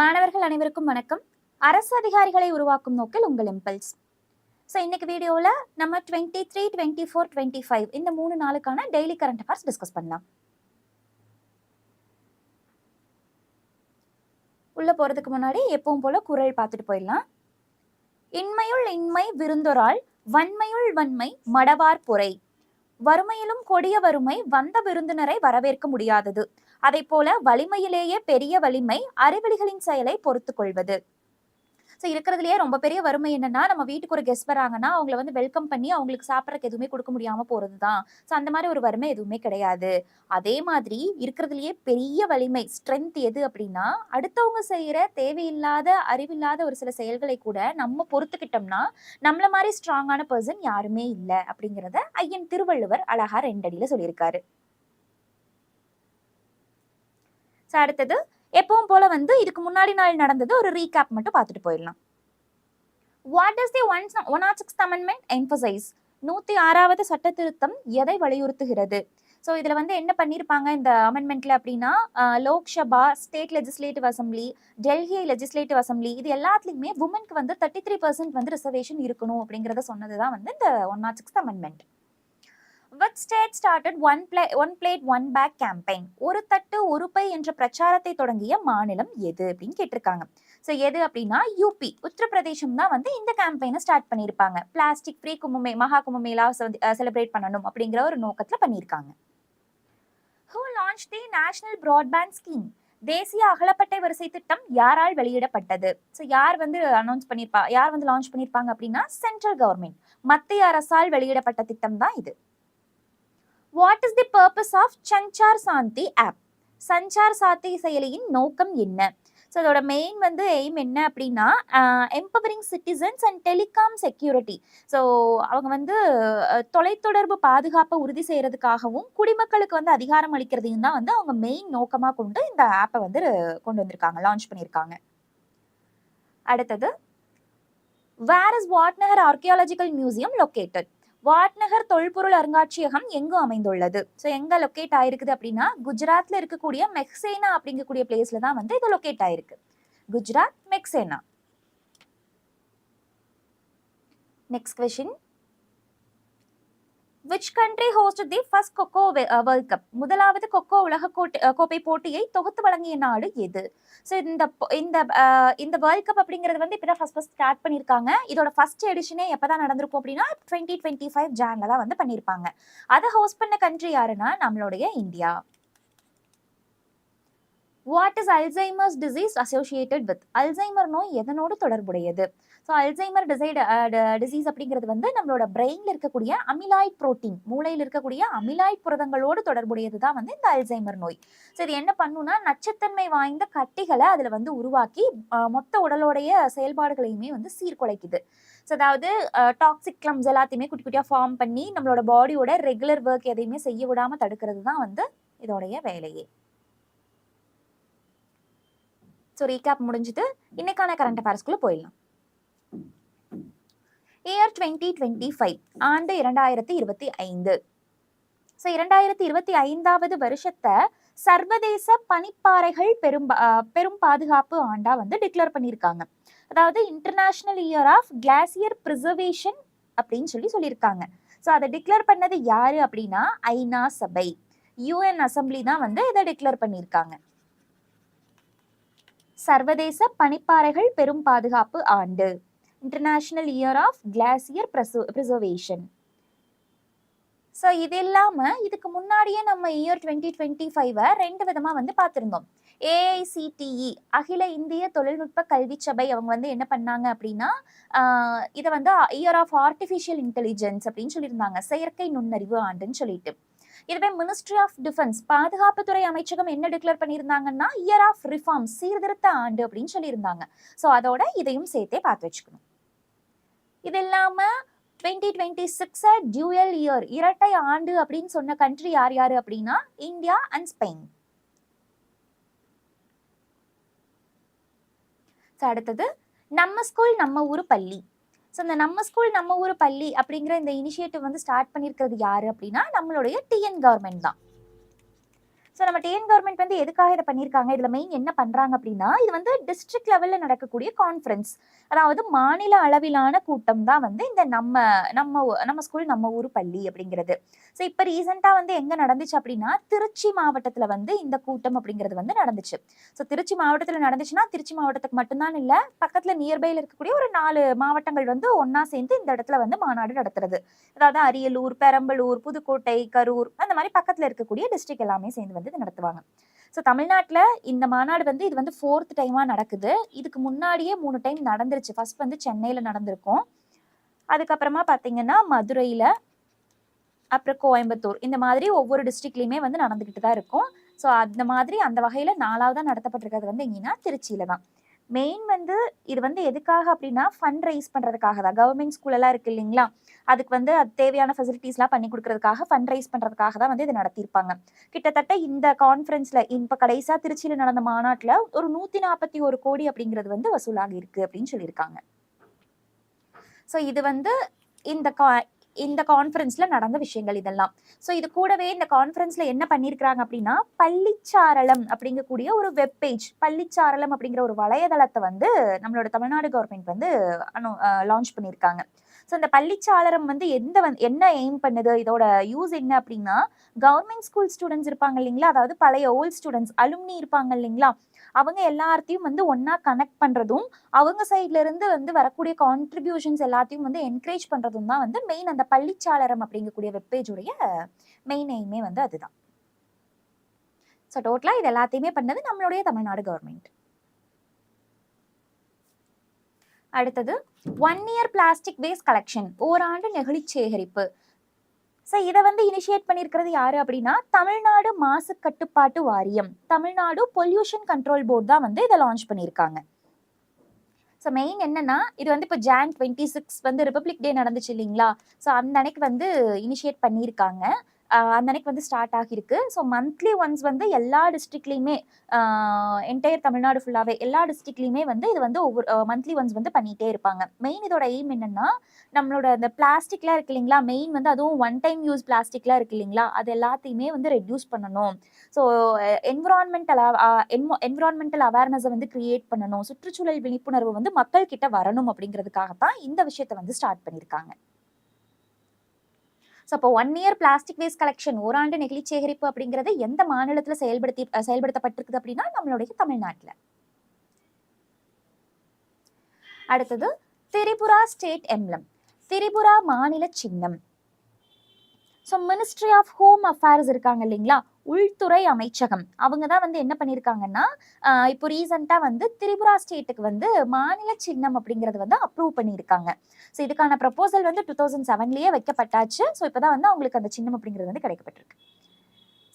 மாணவர்கள் அனைவருக்கும் வணக்கம். அரசு அதிகாரிகளை உருவாக்கும் நோக்கில் உங்கள் இம்பல்ஸ் ஸோ இன்னைக்கு வீடியோவில் நம்ம twenty three twenty four twenty five இந்த மூணு நாளுக்கான டெய்லி கரண்ட் அஃபேர்ஸ் டிஸ்கஸ் பண்ணலாம். உள்ள போறதுக்கு முன்னாடி எப்பவும் போல குரல் பார்த்துட்டு போயிடலாம். இன்மையுள் இன்மை விருந்தொராள் வன்மையுள் வன்மை மடவார் பொறை. வறுமையிலும் கொடிய வறுமை வந்த விருந்தினரை வரவேற்க முடியாதது. அதை போல வலிமையிலேயே பெரிய வலிமை அறிவெளிகளின் செயலை பொறுத்து கொள்வது ஸோ இருக்கிறதுலையே ரொம்ப பெரிய வறுமை என்னன்னா நம்ம வீட்டுக்கு ஒரு கெஸ்ட் வராங்கன்னா அவங்கள வந்து வெல்கம் பண்ணி அவங்களுக்கு சாப்பிட்றதுக்கு எதுவுமே கொடுக்க முடியாம போறது தான் ஸோ அந்த மாதிரி ஒரு வறுமை எதுவுமே கிடையாது. அதே மாதிரி இருக்கிறதுலையே பெரிய வலிமை ஸ்ட்ரென்த் எது அப்படின்னா அடுத்தவங்க செய்யற தேவையில்லாத அறிவில்லாத ஒரு சில செயல்களை கூட நம்ம பொறுத்துக்கிட்டோம்னா நம்மள மாதிரி ஸ்ட்ராங்கான பர்சன் யாருமே இல்லை அப்படிங்கிறத ஐயன் திருவள்ளுவர் அழகா ரெண்டடியில சொல்லியிருக்காரு. ஸோ அடுத்தது எப்பவும் போல வந்து இதுக்கு முன்னாடி நாள் நடந்தது ஒரு ரீகேப் மட்டும் பார்த்துட்டு போயிடலாம். What is the one one R sixth amendment emphasize நூற்றி ஆறாவது சட்ட திருத்தம் எதை வலியுறுத்துகிறது? ஸோ இதில் வந்து என்ன பண்ணியிருப்பாங்க இந்த அமெண்ட்மெண்ட்டில் அப்படின்னா Lok Sabha state legislative assembly Delhi legislative assembly இது எல்லாத்துலேயுமே உமனுக்கு வந்து தேர்ட்டி த்ரீ பர்சன்ட் வந்து ரிசர்வேஷன் இருக்கணும் அப்படிங்கிறத சொன்னது தான் வந்து இந்த one naught sixth amendment with state started one play one plate one pack campaign ஒரு தட்டு ஒரு பை என்ற பிரச்சாரத்தை தொடங்கிய மாநிலம் எது அப்படின்னு கேட்டிருக்காங்க. ஸோ எது அப்படின்னா யூபி உத்தரப்பிரதேசம் தான் வந்து இந்த கேம்பெயினை ஸ்டார்ட் பண்ணியிருப்பாங்க. பிளாஸ்டிக் ஃப்ரீ கும்பமே மகா கும்பமேலா செலிப்ரேட் பண்ணணும் அப்படிங்கிற ஒரு நோக்கத்தில் பண்ணியிருக்காங்க. Who launch the national broadband scheme தேசிய அகலப்பட்டை வரிசை திட்டம் யாரால் வெளியிடப்பட்டது? ஸோ யார் வந்து அனௌன்ஸ் பண்ணியிருப்பா யார் வந்து லான்ச் பண்ணியிருப்பாங்க அப்படின்னா சென்ட்ரல் கவர்மெண்ட் மத்திய அரசால் வெளியிடப்பட்ட திட்டம் தான் இது. What is the purpose of Sanchar Saathi app Sanchar Saathi செயலியின் நோக்கம் என்ன? ஸோ அதோட மெயின் வந்து எய்ம் என்ன அப்படின்னா empowering citizens and telecom security so அவங்க வந்து தொலைத்தொடர்பு பாதுகாப்பை உறுதி செய்கிறதுக்காகவும் குடிமக்களுக்கு வந்து அதிகாரம் அளிக்கிறதையும் தான் வந்து அவங்க மெயின் நோக்கமாக கொண்டு இந்த ஆப்பை வந்து கொண்டு வந்திருக்காங்க லான்ச் பண்ணியிருக்காங்க. அடுத்தது where is Vadnagar archaeological museum located Vadnagar தொல்பொருள் அருங்காட்சியகம் எங்கு அமைந்துள்ளது? ஸோ எங்க லொக்கேட் ஆயிருக்குது அப்படின்னா குஜராத்ல இருக்கக்கூடிய மெக்சேனா அப்படிங்கக்கூடிய பிளேஸ்ல தான் வந்து இது லொக்கேட் ஆயிருக்கு. Gujarat Mehsana. Next question which country host the first kho kho world cup முதலாவது கொக்கோ உலக கோட்டை uh, கோப்பை போட்டியை தொகுத்து வழங்கிய நாடு எது? ஸோ இந்த இந்த uh, இந்த வேர்ல்ட் கப் அப்படிங்கிறது வந்து இப்போ தான் ஃபர்ஸ்ட் ஃபர்ஸ்ட் ஸ்டார்ட் பண்ணியிருக்காங்க. இதோட ஃபர்ஸ்ட் எடிஷனே எப்போ தான் நடந்திருக்கும் அப்படின்னா டுவெண்ட்டி டுவெண்ட்டி ஃபைவ் ஜான்ல தான் வந்து பண்ணியிருப்பாங்க. அதை ஹோஸ்ட் பண்ண கண்ட்ரி யாருன்னா நம்மளுடைய India. What is Alzheimer's disease associated with Alzheimer நோய் எதனோடு தொடர்புடையது? ஸோ அல்சைமர் டிசைட் டிசீஸ் அப்படிங்கிறது வந்து நம்மளோட பிரெயின்ல இருக்கக்கூடிய அமிலாய்ட் புரோட்டீன் மூளையில் இருக்கக்கூடிய அமிலாய்ட் புரதங்களோடு தொடர்புடையது தான் வந்து இந்த அல்சைமர் நோய். ஸோ இது என்ன பண்ணுன்னா நச்சுத்தன்மை வாய்ந்த கட்டிகளை அதில் வந்து உருவாக்கி மொத்த உடலோடைய செயல்பாடுகளையுமே வந்து சீர்குலைக்குது. ஸோ அதாவது டாக்ஸிக் கிளம்ஸ் எல்லாத்தையுமே குட்டி குட்டியாக ஃபார்ம் பண்ணி நம்மளோட பாடியோட ரெகுலர் ஒர்க் எதையுமே செய்ய விடாமல் தடுக்கிறது தான் வந்து இதோடைய வேலையே. ஸோ ரீகேப் முடிஞ்சுட்டு இன்னைக்கான கரண்ட் அஃபேர்ஸ்குள்ளே போயிடலாம். இயர் டுவெண்ட்டி டுவெண்ட்டி ஃபைவ் ஆண்டு இரண்டாயிரத்தி இருபத்தி ஐந்து. ஸோ இரண்டாயிரத்தி இருபத்தி ஐந்தாவது வருஷத்தை சர்வதேச பனிப்பாறைகள் பெரும் பெரும் பாதுகாப்பு ஆண்டா வந்து டிக்ளேர் பண்ணியிருக்காங்க. அதாவது international year of glacier preservation அப்படின்னு சொல்லி சொல்லியிருக்காங்க. ஸோ அதை டிக்ளேர் பண்ணது யாரு அப்படின்னா ஐநா சபை. யூஎன் அசம்பிளி தான் வந்து இதை டிக்ளேர் பண்ணியிருக்காங்க. சர்வதேச பனிப்பாறைகள் பெரும் பாதுகாப்பு ஆண்டு. International year of glacier preservation so இது இல்லாமல் இதுக்கு முன்னாடியே நம்ம இயர் டுவெண்ட்டி டுவெண்ட்டி ஃபைவை ரெண்டு விதமாக வந்து பார்த்துருந்தோம். ஏஐசிடிஇ அகில இந்திய தொழில்நுட்ப கல்வி சபை அவங்க வந்து என்ன பண்ணாங்க அப்படின்னா இதை வந்து இயர் ஆஃப் ஆர்டிஃபிஷியல் இன்டெலிஜென்ஸ் அப்படின்னு சொல்லியிருந்தாங்க. செயற்கை நுண்ணறிவு ஆண்டுன்னு சொல்லிட்டு. இதுவே மினிஸ்ட்ரி ஆஃப் டிஃபென்ஸ் பாதுகாப்புத்துறை அமைச்சகம் என்ன டிக்ளேர் பண்ணியிருந்தாங்கன்னா இயர் ஆஃப் ரிஃபார்ம் சீர்திருத்த ஆண்டு அப்படின்னு சொல்லியிருந்தாங்க. ஸோ அதோட இதையும் சேர்த்தே பார்த்து வச்சுக்கணும். இது இல்லாம twenty twenty six dual year இரட்டை ஆண்டு அப்படின்னு சொன்ன கண்ட்ரி யார் யார் அப்படின்னா இந்தியா அண்ட் ஸ்பெயின் ஸோ அடுத்தது நம்ம ஸ்கூல் நம்ம ஊர் பள்ளி. ஸோ இந்த நம்ம ஸ்கூல் நம்ம ஊர் பள்ளி அப்படிங்கிற இந்த இனிஷியேட்டிவ் வந்து ஸ்டார்ட் பண்ணியிருக்கிறது யார் அப்படின்னா நம்மளுடைய டிஎன் கவர்மெண்ட் தான். ஸோ நம்ம டிஎன் கவர்மெண்ட் வந்து எதுக்காக இதை பண்ணியிருக்காங்க? இதில் மெயின் என்ன பண்ணுறாங்க அப்படின்னா இது வந்து டிஸ்ட்ரிக்ட் லெவலில் நடக்கக்கூடிய கான்ஃபரன்ஸ் அதாவது மாநில அளவிலான கூட்டம் தான் வந்து இந்த நம்ம நம்ம நம்ம ஸ்கூல் நம்ம ஊர் பள்ளி அப்படிங்கிறது. ஸோ இப்போ ரீசெண்டாக வந்து எங்கே நடந்துச்சு அப்படின்னா திருச்சி மாவட்டத்தில் வந்து இந்த கூட்டம் அப்படிங்கிறது வந்து நடந்துச்சு. ஸோ திருச்சி மாவட்டத்தில் நடந்துச்சுன்னா திருச்சி மாவட்டத்துக்கு மட்டும்தான் இல்லை பக்கத்தில் நியர்பையில் இருக்கக்கூடிய ஒரு நாலு மாவட்டங்கள் வந்து ஒன்றா சேர்ந்து இந்த இடத்துல வந்து மாநாடு நடத்துறது. அதாவது அரியலூர் பெரம்பலூர் புதுக்கோட்டை கரூர் அந்த மாதிரி பக்கத்தில் இருக்கக்கூடிய டிஸ்ட்ரிக்ட் எல்லாமே சேர்ந்து வந்து அப்படிங்கிறது நடத்துவாங்க. ஸோ தமிழ்நாட்டுல இந்த மாநாடு வந்து இது வந்து ஃபோர்த் டைமா நடக்குது. இதுக்கு முன்னாடியே மூணு டைம் நடந்துருச்சு. ஃபர்ஸ்ட் வந்து சென்னையில நடந்திருக்கும். அதுக்கப்புறமா பார்த்தீங்கன்னா மதுரையில அப்புறம் கோயம்புத்தூர். இந்த மாதிரி ஒவ்வொரு டிஸ்ட்ரிக்ட்லயுமே வந்து நடந்துக்கிட்டு தான் இருக்கும். ஸோ அந்த மாதிரி அந்த வகையில் நாலாவதா நடத்தப்பட்டிருக்கிறது வந்து எங்கன்னா திருச்சியில தான் மெயின் வந்து இது வந்து எதுக்காக அப்படின்னா ஃபண்ட் ரைஸ் பண்ணுறதுக்காக தான் கவர்மெண்ட் ஸ்கூலெல்லாம் இருக்குது இல்லைங்களா? அதுக்கு வந்து அது தேவையான ஃபெசிலிட்டிஸ்லாம் பண்ணி கொடுக்கறதுக்காக ஃபண்ட் ரைஸ் பண்ணுறதுக்காக தான் வந்து இதை நடத்தியிருப்பாங்க. கிட்டத்தட்ட இந்த கான்ஃபரன்ஸில் இப்போ கடைசியா திருச்சியில் நடந்த மாநாட்டில் ஒரு நூற்றி நாற்பத்தி ஒரு கோடி அப்படிங்கிறது வந்து வசூலாகி இருக்குது அப்படின்னு சொல்லியிருக்காங்க. ஸோ இது வந்து இந்த கா- இந்த கான்ஃபரன்ஸ்ல நடந்த விஷயங்கள் இதெல்லாம். ஸோ இது கூடவே இந்த கான்ஃபரன்ஸ்ல என்ன பண்ணியிருக்கிறாங்க அப்படின்னா பள்ளிச்சாரளம் அப்படிங்கக்கூடிய ஒரு வெப்பேஜ் பள்ளிச்சாரளம் அப்படிங்கிற ஒரு வலையதளத்தை வந்து நம்மளோட தமிழ்நாடு கவர்மெண்ட் வந்து லான்ச் பண்ணியிருக்காங்க ஸோ இந்த பள்ளிச்சாளரம் வந்து எந்த வந் என்ன எய்ம் பண்ணுது? இதோட யூஸ் என்ன அப்படின்னா கவர்மெண்ட் ஸ்கூல் ஸ்டூடெண்ட்ஸ் இருப்பாங்க இல்லைங்களா? அதாவது பழைய ஓல்ட் ஸ்டூடெண்ட்ஸ் அலுமினி இருப்பாங்க இல்லைங்களா? அவங்க எல்லாத்தையும் வந்து ஒன்றா கனெக்ட் பண்றதும் அவங்க சைட்ல இருந்து வந்து வரக்கூடிய கான்ட்ரிபியூஷன்ஸ் எல்லாத்தையும் வந்து என்கரேஜ் பண்றதும் தான் வந்து மெயின் அந்த பள்ளிச்சாளரம் அப்படிங்கக்கூடிய வெப்பேஜுடைய மெயின் எய்மே வந்து அதுதான். ஸோ டோட்டலாக இது எல்லாத்தையுமே பண்ணது நம்மளுடைய தமிழ்நாடு கவர்மெண்ட் அடுத்தது one year plastic waste collection ஓராண்டு நெகிழி சேகரிப்பு. ஸோ இதை வந்து இனிஷியேட் பண்ணியிருக்கிறது யார் அப்படின்னா தமிழ்நாடு மாசு கட்டுப்பாட்டு வாரியம். தமிழ்நாடு பொல்யூஷன் கண்ட்ரோல் போர்டு தான் வந்து இதை லான்ச் பண்ணியிருக்காங்க. ஸோ மெயின் என்னன்னா இது வந்து இப்போ ஜான் டுவெண்ட்டி சிக்ஸ் வந்து ரிப்பப்ளிக் டே நடந்துச்சு இல்லைங்களா? ஸோ அந்த அன்னைக்கு வந்து இனிஷியேட் பண்ணியிருக்காங்க. அந்த அன்னைக்கு வந்து ஸ்டார்ட் ஆகியிருக்கு. ஸோ மந்த்லி ஒன்ஸ் வந்து எல்லா டிஸ்ட்ரிக்ட்லேயுமே என்டையர் தமிழ்நாடு ஃபுல்லாகவே எல்லா டிஸ்ட்ரிக்ட்லேயுமே வந்து இது வந்து ஒவ்வொரு மந்த்லி ஒன்ஸ் வந்து பண்ணிகிட்டே இருப்பாங்க. மெயின் இதோட எய்ம் என்னென்னா நம்மளோட அந்த பிளாஸ்டிக்லாம் இருக்கு இல்லைங்களா? மெயின் வந்து அதுவும் ஒன் டைம் யூஸ் பிளாஸ்டிக்லாம் இருக்கு இல்லைங்களா? அது எல்லாத்தையுமே வந்து ரெடியூஸ் பண்ணணும். ஸோ என்விரான்மெண்டல் என்விரான்மெண்டல் அவேர்னஸை வந்து கிரியேட் பண்ணணும். சுற்றுச்சூழல் விழிப்புணர்வு வந்து மக்கள்கிட்ட வரணும் அப்படிங்கிறதுக்காக தான் இந்த விஷயத்தை வந்து ஸ்டார்ட் பண்ணியிருக்காங்க. ஸோ அப்போ one year plastic waste collection ஓராண்டு நெகிழி சேகரிப்பு அப்படிங்கிறது எந்த மாநிலத்தில் செயல்படுத்தி செயல்படுத்தப்பட்டிருக்குது அப்படின்னா நம்மளுடைய தமிழ்நாட்டில். அடுத்தது திரிபுரா ஸ்டேட் எம்லம் திரிபுரா மாநில சின்னம். So Ministry of Home Affairs இருக்காங்க இல்லைங்களா? உள்துறை அமைச்சகம். அவங்க தான் வந்து என்ன பண்ணியிருக்காங்கன்னா இப்போ ரீசெண்டாக வந்து திரிபுரா ஸ்டேட்டுக்கு வந்து மாநில சின்னம் அப்படிங்கிறது வந்து அப்ரூவ் பண்ணியிருக்காங்க ஸோ இதுக்கான ப்ரப்போசல் வந்து டூ தௌசண்ட் செவன்லேயே வைக்கப்பட்டாச்சு. ஸோ இப்போ தான் வந்து அவங்களுக்கு அந்த சின்னம் அப்படிங்கிறது வந்து கிடைக்கப்பட்டிருக்கு.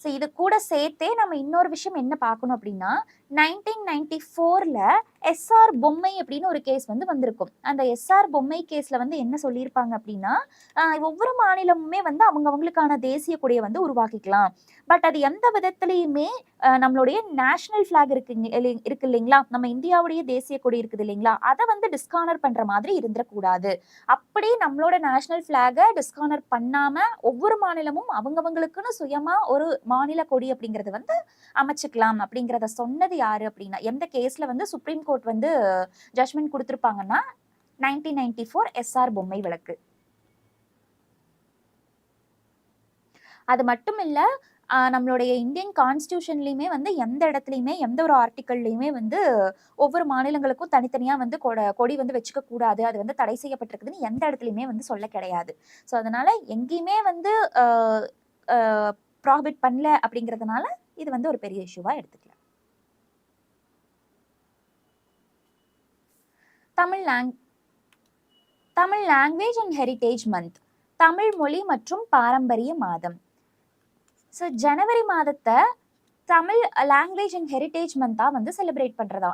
ஸோ இது கூட சேர்த்தே நம்ம இன்னொரு விஷயம் என்ன பார்க்கணும் அப்படின்னா நைன்டீன் நைன்டி ஃபோரில் எஸ்ஆர் பொம்மை அப்படின்னு ஒரு கேஸ் வந்து வந்திருக்கும். அந்த எஸ்ஆர் பொம்மை கேஸில் வந்து என்ன சொல்லியிருப்பாங்க அப்படின்னா ஒவ்வொரு மாநிலமுமே வந்து அவங்கவங்களுக்கான தேசிய கொடியை வந்து உருவாக்கிக்கலாம். பட் அது எந்த விதத்துலேயுமே நம்மளுடைய நேஷனல் ஃபிளாக் இருக்கு இருக்கு இல்லைங்களா? நம்ம இந்தியாவுடைய தேசிய கொடி இருக்குது இல்லைங்களா? அதை வந்து டிஸ்கானர் பண்ற மாதிரி இருந்துடக்கூடாது அப்படி நம்மளோட நேஷனல் ஃபிளாகை டிஸ்கானர் பண்ணாம ஒவ்வொரு மாநிலமும் அவங்கவங்களுக்குன்னு சுயமா ஒரு மாநில கொடி அப்படிங்கறது வந்து அமைச்சுக்கலாம் அப்படிங்கிறத சொன்னது யாரு அப்படின்னா எந்த கேஸ்ல வந்து சுப்ரீம் கோர்ட் வந்து judgement கொடுத்துருப்பாங்கன்னா nineteen ninety four S R Bommai வழக்கு. அது மட்டும் இல்ல ஆஹ் நம்மளுடைய இந்தியன் கான்ஸ்டியூஷன்லையுமே வந்து எந்த இடத்துலையுமே எந்த ஒரு ஆர்டிக்கல்லையுமே வந்து ஒவ்வொரு மாநிலங்களுக்கும் தனித்தனியா வந்து கொட- கொடி வந்து வச்சுக்க கூடாது. அது வந்து தடை செய்யப்பட்டிருக்குதுன்னு எந்த இடத்துலையுமே வந்து சொல்ல கிடையாது. ஸோ அதனால எங்கேயுமே வந்து ப்ராஃபிட் பண்ணல அப்படிங்கிறதுனால இது வந்து ஒரு பெரிய இஷ்யூவா எடுத்துக்கலாம். Tamil long Tamil language and heritage month Tamil மொழி மற்றும் பாரம்பரிய மாதம். ஸோ ஜனவரி மாதத்தை தமிழ் லாங்குவேஜ் அண்ட் ஹெரிட்டேஜ் மந்தா வந்து செலிப்ரேட் பண்றதா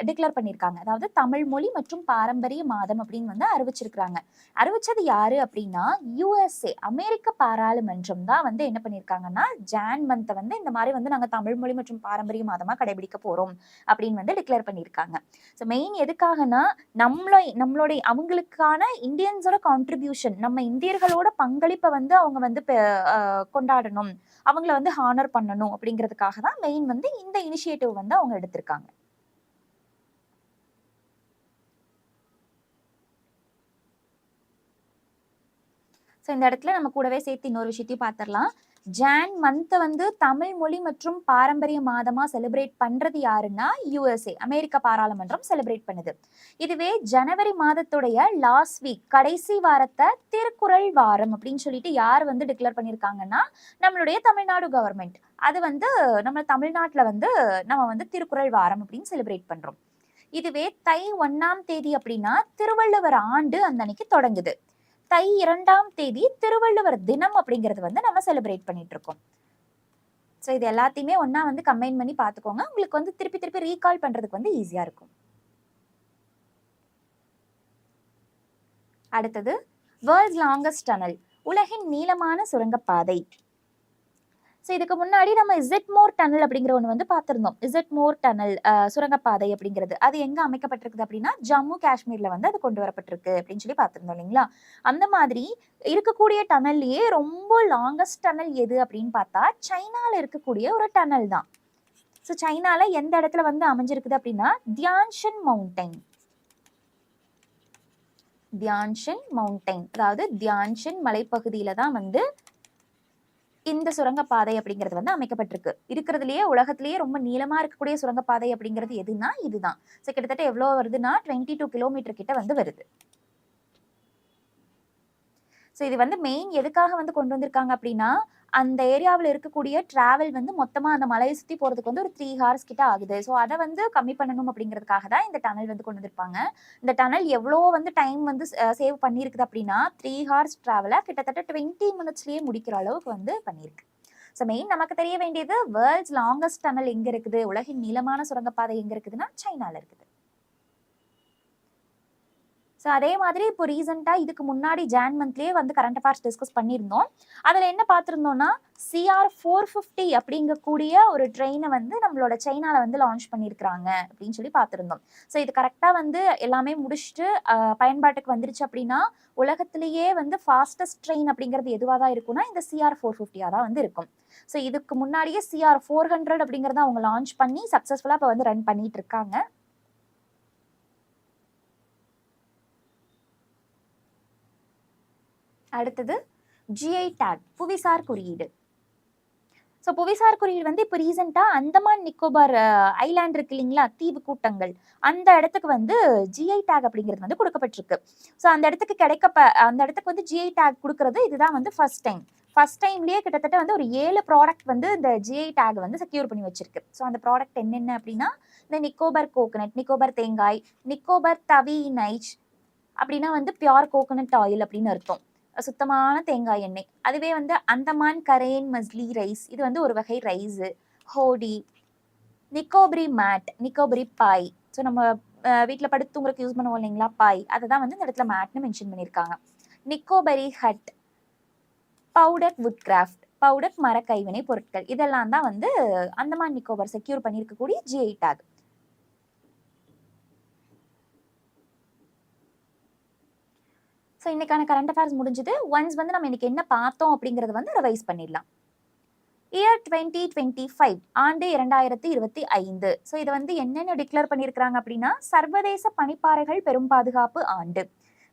டிக்ளேர் பண்ணியிருக்காங்க அதாவது தமிழ் மொழி மற்றும் பாரம்பரிய மாதம் அப்படின்னு வந்து அறிவிச்சிருக்கிறாங்க. அறிவிச்சது யாரு அப்படின்னா யூஎஸ்ஏ அமெரிக்க பாராளுமன்றம் தான் வந்து என்ன பண்ணியிருக்காங்கன்னா ஜான் மந்த்தை வந்து இந்த மாதிரி வந்து நாங்கள் தமிழ் மொழி மற்றும் பாரம்பரிய மாதமா கடைபிடிக்க போறோம் அப்படின்னு வந்து டிக்ளேர் பண்ணியிருக்காங்க ஸோ மெயின் எதுக்காகனா நம்மளை நம்மளுடைய அவங்களுக்கான இந்தியன்ஸோட கான்ட்ரிபியூஷன் நம்ம இந்தியர்களோட பங்களிப்பை வந்து அவங்க வந்து பெ- கொண்டாடணும். அவங்கள வந்து ஹானர் பண்ணணும் அப்படிங்கிறதுக்காக தான் மெயின் வந்து இந்த இனிஷியேட்டிவ் வந்து அவங்க எடுத்திருக்காங்க. ஸோ இந்த இடத்துல நம்ம கூடவே சேர்த்து இன்னொரு விஷயத்தையும் பார்த்துடலாம். ஜான் மந்த்தை வந்து தமிழ் மொழி மற்றும் பாரம்பரிய மாதமா செலிப்ரேட் பண்றது யாருன்னா யூஎஸ்ஏ அமெரிக்க பாராளுமன்றம் செலிப்ரேட் பண்ணுது. இதுவே ஜனவரி மாதத்துடைய லாஸ்ட் வீக் கடைசி வாரத்தை திருக்குறள் வாரம் அப்படின்னு சொல்லிட்டு யார் வந்து டிக்ளேர் பண்ணியிருக்காங்கன்னா நம்மளுடைய தமிழ்நாடு கவர்மெண்ட் அது வந்து நம்ம தமிழ்நாட்டில் வந்து நம்ம வந்து திருக்குறள் வாரம் அப்படின்னு செலிப்ரேட் பண்றோம். இதுவே தை ஒன்னாம் தேதி அப்படின்னா திருவள்ளுவர் ஆண்டு அந்த அன்னைக்கு தொடங்குது. தை இரண்டாம் தேதி திருவள்ளுவர் தினம் அப்படிங்கிறது வந்து நம்ம செலிப்ரேட் பண்ணிட்டு இருக்கோம் ஸோ இது எல்லாத்தையுமே ஒன்றா வந்து கம்பைன் பண்ணி பார்த்துக்கோங்க உங்களுக்கு வந்து திருப்பி திருப்பி ரீகால் பண்ணுறதுக்கு வந்து ஈஸியாக இருக்கும். அடுத்தது வேர்ல்ட்ஸ் லாங்கஸ்ட் டனல் உலகின் நீளமான சுரங்கப்பாதை. ஸோ இதுக்கு முன்னாடி நம்ம இசட் மோர் டனல் அப்படிங்கிற ஒன்று வந்து பார்த்துருந்தோம். இசட் மோர் டனல் சுரங்கப்பாதை அப்படிங்கிறது. அது எங்கே அமைக்கப்பட்டிருக்குது அப்படின்னா ஜம்மு காஷ்மீரில் வந்து அது கொண்டு வரப்பட்டிருக்கு அப்படின்னு சொல்லி பார்த்துருந்தோம் இல்லைங்களா? அந்த மாதிரி இருக்கக்கூடிய டனல்லையே ரொம்ப லாங்கஸ்ட் டனல் எது அப்படின்னு பார்த்தா சைனாவில் இருக்கக்கூடிய ஒரு டனல் தான். ஸோ சைனாவில் எந்த இடத்துல வந்து அமைஞ்சிருக்குது அப்படின்னா தியான்ஷன் மவுண்டைன் தியான்ஷன் மவுண்டைன் அதாவது தியான்ஷன் மலைப்பகுதியில் தான் வந்து இந்த சுரங்கப்பாதை அப்படிங்கிறது வந்து அமைக்கப்பட்டிருக்கு. இருக்கிறதுலயே உலகத்திலேயே ரொம்ப நீளமா இருக்கக்கூடிய சுரங்கப்பாதை அப்படிங்கிறது எதுனா இதுதான். ஸோ கிட்டத்தட்ட எவ்வளோ வருதுன்னா டுவெண்ட்டி டூ கிலோமீட்டர் கிட்ட வந்து வருது. ஸோ இது வந்து மெயின் எதுக்காக வந்து கொண்டு வந்திருக்காங்க அப்படின்னா அந்த ஏரியாவில் இருக்கக்கூடிய டிராவல் வந்து மொத்தமாக அந்த மலையை சுற்றி போகிறதுக்கு வந்து ஒரு த்ரீ ஹார்ஸ் கிட்ட ஆகுது. ஸோ அதை வந்து கம்மி பண்ணணும் அப்படிங்கிறதுக்காக தான் இந்த டனல் வந்து கொண்டு வந்திருப்பாங்க. இந்த டனல் எவ்வளோ வந்து டைம் வந்து சேவ் பண்ணியிருக்குது அப்படின்னா த்ரீ ஹார்ஸ் ட்ராவலை கிட்டத்தட்ட டுவெண்ட்டி மினிட்ஸ்லேயே முடிக்கிற அளவுக்கு வந்து பண்ணியிருக்கு ஸோ மெயின் நமக்கு தெரிய வேண்டியது வேர்ல்ட்ஸ் லாங்கஸ்ட் டனல் எங்கே இருக்குது? உலகின் நீளமான சுரங்கப்பாதை எங்கே இருக்குதுன்னா சைனாவில் இருக்குது. ஸோ அதே மாதிரி இப்போ ரீசெண்டாக இதுக்கு முன்னாடி ஜான் மந்த்லேயே வந்து கரண்ட் அஃபேர்ஸ் டிஸ்கஸ் பண்ணியிருந்தோம். அதில் என்ன பார்த்துருந்தோம்னா சிஆர் ஃபோர் ஃபிஃப்டி அப்படிங்கக்கூடிய ஒரு ட்ரெயினை வந்து நம்மளோட சைனாவில் வந்து லான்ச் பண்ணியிருக்கிறாங்க அப்படின்னு சொல்லி பார்த்துருந்தோம். ஸோ இது கரெக்டாக வந்து எல்லாமே முடிச்சுட்டு பயன்பாட்டுக்கு வந்துருச்சு அப்படின்னா உலகத்திலேயே வந்து ஃபாஸ்டஸ்ட் ட்ரெயின் அப்படிங்கிறது எதுவாக தான் இருக்கும்னா இந்த சிஆர் ஃபோர் ஃபிஃப்டியாக தான் வந்து இருக்கும். ஸோ இதுக்கு முன்னாடியே சிஆர் ஃபோர் ஹண்ட்ரட் அப்படிங்கிறத அவங்க லான்ச் பண்ணி சக்ஸஸ்ஃபுல்லாக இப்போ வந்து ரன் பண்ணிட்டு இருக்காங்க. அடுத்தது ஜிஐ டேக் புவிசார் குறியீடு. ஸோ புவிசார் குறியீடு வந்து இப்போ ரீசெண்டாக அந்தமான் நிக்கோபார் ஐலாண்ட் இருக்கு இல்லைங்களா தீவு கூட்டங்கள். அந்த இடத்துக்கு வந்து ஜிஐ டேக் அப்படிங்கிறது வந்து கொடுக்கப்பட்டிருக்கு. ஸோ அந்த இடத்துக்கு கிடைக்கப்ப அந்த இடத்துக்கு வந்து ஜிஐ டேக் கொடுக்கறது இதுதான் வந்து ஃபர்ஸ்ட் டைம் ஃபர்ஸ்ட் டைம்லேயே கிட்டத்தட்ட வந்து ஒரு ஏழு ப்ராடக்ட் வந்து இந்த ஜிஐ டேக் வந்து செக்யூர் பண்ணி வச்சிருக்கு. ஸோ அந்த ப்ராடக்ட் என்னென்ன அப்படின்னா இந்த நிக்கோபர் கோகனட் நிக்கோபர் தேங்காய் நிக்கோபர் தவி நைச் அப்படின்னா வந்து பியோர் கோகனட் ஆயில் அப்படின்னு அர்த்தம். சுத்தமான தேங்காய் எண்ணெய். அதுவே வந்து அந்தமான் கரேன் மஸ்லி ரைஸ். இது வந்து ஒரு வகை ரைஸு. ஹோடி நிக்கோபரி மேட் நிக்கோபரி பாய். ஸோ நம்ம வீட்டில் படுத்து உங்களுக்கு யூஸ் பண்ணுவோம் இல்லைங்களா? பாய். அதை தான் வந்து இந்த இடத்துல மேட்னு மென்ஷன் பண்ணியிருக்காங்க. Nicobari hut powder wood craft powder மர கைவினை பொருட்கள். இதெல்லாம் தான் வந்து அந்தமான் நிக்கோபர் செக்யூர் பண்ணியிருக்கக்கூடிய ஜிஐ டேக் ஸோ இன்றைக்கான கரண்ட் அஃபேர்ஸ் முடிஞ்சது. ஒன்ஸ் வந்து நம்ம இன்னைக்கு என்ன பார்த்தோம் அப்படிங்கிறது வந்து ரிவைஸ் பண்ணிடலாம். இயர் டுவெண்ட்டி டுவெண்ட்டி ஃபைவ் ஆண்டு இரண்டாயிரத்தி இருபத்தி ஐந்து. ஸோ இதை வந்து என்னென்ன டிக்ளேர் பண்ணியிருக்கிறாங்க அப்படின்னா சர்வதேச பனிப்பாறைகள் பெரும் பாதுகாப்பு ஆண்டு.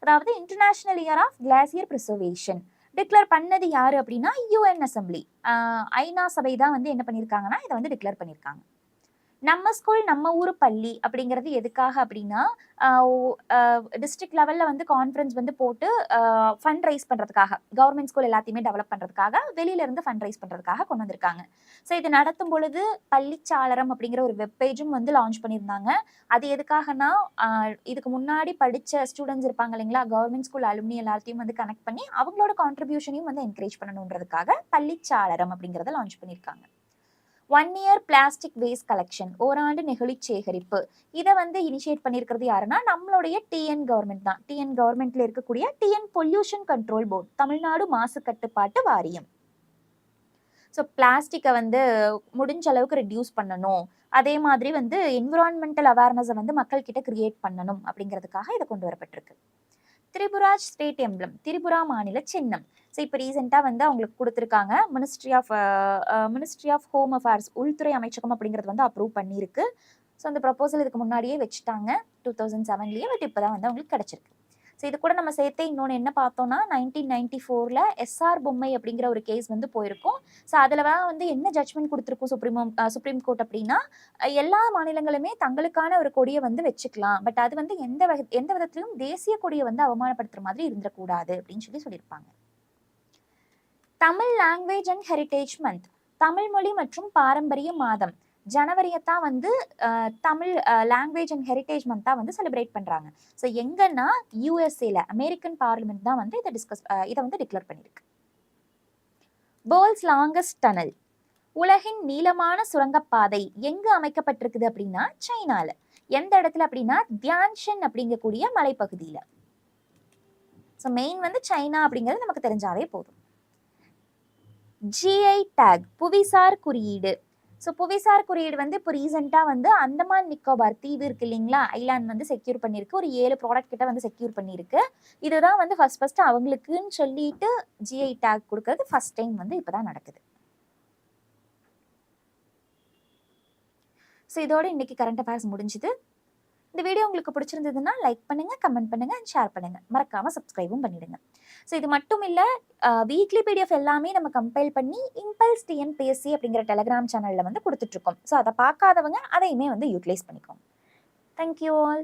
அதாவது international year of glacier preservation declare பண்ணது யார் அப்படின்னா யூஎன் அசம்பிளி ஐநா சபை தான் வந்து என்ன பண்ணியிருக்காங்கன்னா இதை வந்து டிக்ளேர் பண்ணியிருக்காங்க. நம்ம ஸ்கூல் நம்ம ஊர் பள்ளி அப்படிங்கிறது எதுக்காக அப்படின்னா டிஸ்ட்ரிக்ட் லெவலில் வந்து கான்ஃபரன்ஸ் வந்து போட்டு ஃபண்ட் ரைஸ் பண்ணுறதுக்காக கவர்மெண்ட் ஸ்கூல் எல்லாத்தையுமே டெவலப் பண்ணுறதுக்காக வெளியில இருந்து ஃபண்ட் ரைஸ் பண்ணுறதுக்காக கொண்டு வந்திருக்காங்க. ஸோ இது நடத்தும் பொழுது பள்ளிச்சாளரம் அப்படிங்கிற ஒரு வெப்பேஜும் வந்து லான்ச் பண்ணியிருந்தாங்க. அது எதுக்காகனா இதுக்கு முன்னாடி படித்த ஸ்டூடெண்ட்ஸ் இருப்பாங்க இல்லைங்களா கவர்மெண்ட் ஸ்கூல் அலுமினி எல்லாத்தையும் வந்து கனெக்ட் பண்ணி அவங்களோட கான்ட்ரிபியூஷனையும் வந்து என்கரேஜ் பண்ணணுன்றதுக்காக பள்ளிச்சாளரம் அப்படிங்கிறத லான்ச் பண்ணியிருக்காங்க. One year plastic waste collection ஓராண்டு நெகிழி சேகரிப்பு. இதை வந்து இனிஷியேட் பண்ணியிருக்கிறது யாருன்னா நம்மளுடைய டிஎன் கவர்மெண்ட் தான். டிஎன் கவர்மெண்ட்ல இருக்கக்கூடிய TN pollution control board Tamil Nadu மாசு கட்டுப்பாட்டு வாரியம். ஸோ பிளாஸ்டிக்கை வந்து முடிஞ்ச அளவுக்கு ரெடியூஸ் பண்ணணும். அதே மாதிரி வந்து என்விரான்மெண்டல் அவேர்னஸை வந்து மக்கள்கிட்ட கிரியேட் பண்ணணும் அப்படிங்கிறதுக்காக இதை கொண்டு வரப்பட்டிருக்கு. திரிபுராஜ் ஸ்டேட் எம்ப்ளம் திரிபுரா மாநில சின்னம். ஸோ இப்போ ரீசெண்டாக வந்து அவங்களுக்கு கொடுத்துருக்காங்க. Ministry of Ministry of Home Affairs உள்துறை அமைச்சகம் அப்படிங்கிறது வந்து அப்ரூவ் பண்ணியிருக்கு. ஸோ அந்த ப்ரப்போசல் இதுக்கு முன்னாடியே வச்சுட்டாங்க. டூ தௌசண்ட் செவன்லேயே பட் இப்போ தான் வந்து அவங்களுக்கு கிடச்சிருக்கு. ஸோ இது கூட நம்ம சேர்த்தே இன்னொன்று என்ன பார்த்தோம்னா நைன்டீன் நைன்டி ஃபோரில் எஸ்ஆர் பொம்மை அப்படிங்கிற ஒரு கேஸ் வந்து போயிருக்கும். ஸோ அதில் வந்து என்ன ஜட்மெண்ட் கொடுத்துருக்கும் சுப்ரீம் சுப்ரீம் கோர்ட் அப்படின்னா எல்லா மாநிலங்களுமே தங்களுக்கான ஒரு கொடியை வந்து வச்சுக்கலாம். பட் அது வந்து எந்த வகை எந்த விதத்திலும் தேசிய கொடியை வந்து அவமானப்படுத்துற மாதிரி இருந்துடக்கூடாது அப்படின்னு சொல்லி சொல்லியிருப்பாங்க. Tamil language and heritage month Tamil மொழி மற்றும் பாரம்பரிய மாதம். ஜனவரியை தான் வந்து தமிழ் லாங்குவேஜ் அண்ட் ஹெரிட்டேஜ் மந்த்தாக வந்து செலிப்ரேட் பண்ணுறாங்க ஸோ எங்கன்னா யூஎஸ்ஏல அமெரிக்கன் பார்லிமெண்ட் தான் வந்து இதை டிஸ்கஸ் இதை வந்து டிக்ளேர் பண்ணியிருக்கு வேர்ல்ட்ஸ் லாங்கஸ்ட் டனல் உலகின் நீளமான சுரங்கப்பாதை எங்கு அமைக்கப்பட்டிருக்குது அப்படின்னா சைனால. எந்த இடத்துல அப்படின்னா தியான்ஷன் அப்படிங்கக்கூடிய மலைப்பகுதியில். ஸோ மெயின் வந்து சைனா அப்படிங்கிறது நமக்கு தெரிஞ்சாவே போதும். ஜிஐ டேக் புவிசார் குறியீடு. ஸோ புவிசார் குறியீடு வந்து இப்போ ரீசெண்டாக வந்து அந்தமான் நிக்கோபார் தீவு இருக்கு இல்லைங்களா? ஐலாண்ட் வந்து செக்யூர் பண்ணியிருக்கு. ஒரு ஏழு ப்ராடக்ட் கிட்ட வந்து செக்யூர் பண்ணியிருக்கு. இதுதான் வந்து ஃபர்ஸ்ட் ஃபர்ஸ்ட் அவங்களுக்குன்னு சொல்லிட்டு ஜிஐ டேக் கொடுக்கறது ஃபர்ஸ்ட் டைம் வந்து இப்போதான் நடக்குது. ஸோ இதோட இன்னைக்கு கரண்ட் அஃபேர்ஸ் முடிஞ்சுது. இந்த வீடியோ உங்களுக்கு பிடிச்சிருந்ததுன்னா லைக் பண்ணுங்க கமெண்ட் பண்ணுங்க அண்ட் ஷேர் பண்ணுங்க. மறக்காம சப்ஸ்கிரைபும் பண்ணிடுங்க. ஸோ இது மட்டும் இல்லை வீக்லி பிடிஎஃப் எல்லாமே நம்ம கம்பைல் பண்ணி இம்பல்ஸ் டிஎன்பிஎஸ்சி அப்படிங்கிற டெலகிராம் சேனலில் வந்து கொடுத்துட்ருக்கோம் ஸோ அதை பார்க்காதவங்க அதையுமே வந்து யூட்டிலைஸ் பண்ணிக்கோங்க. Thank you all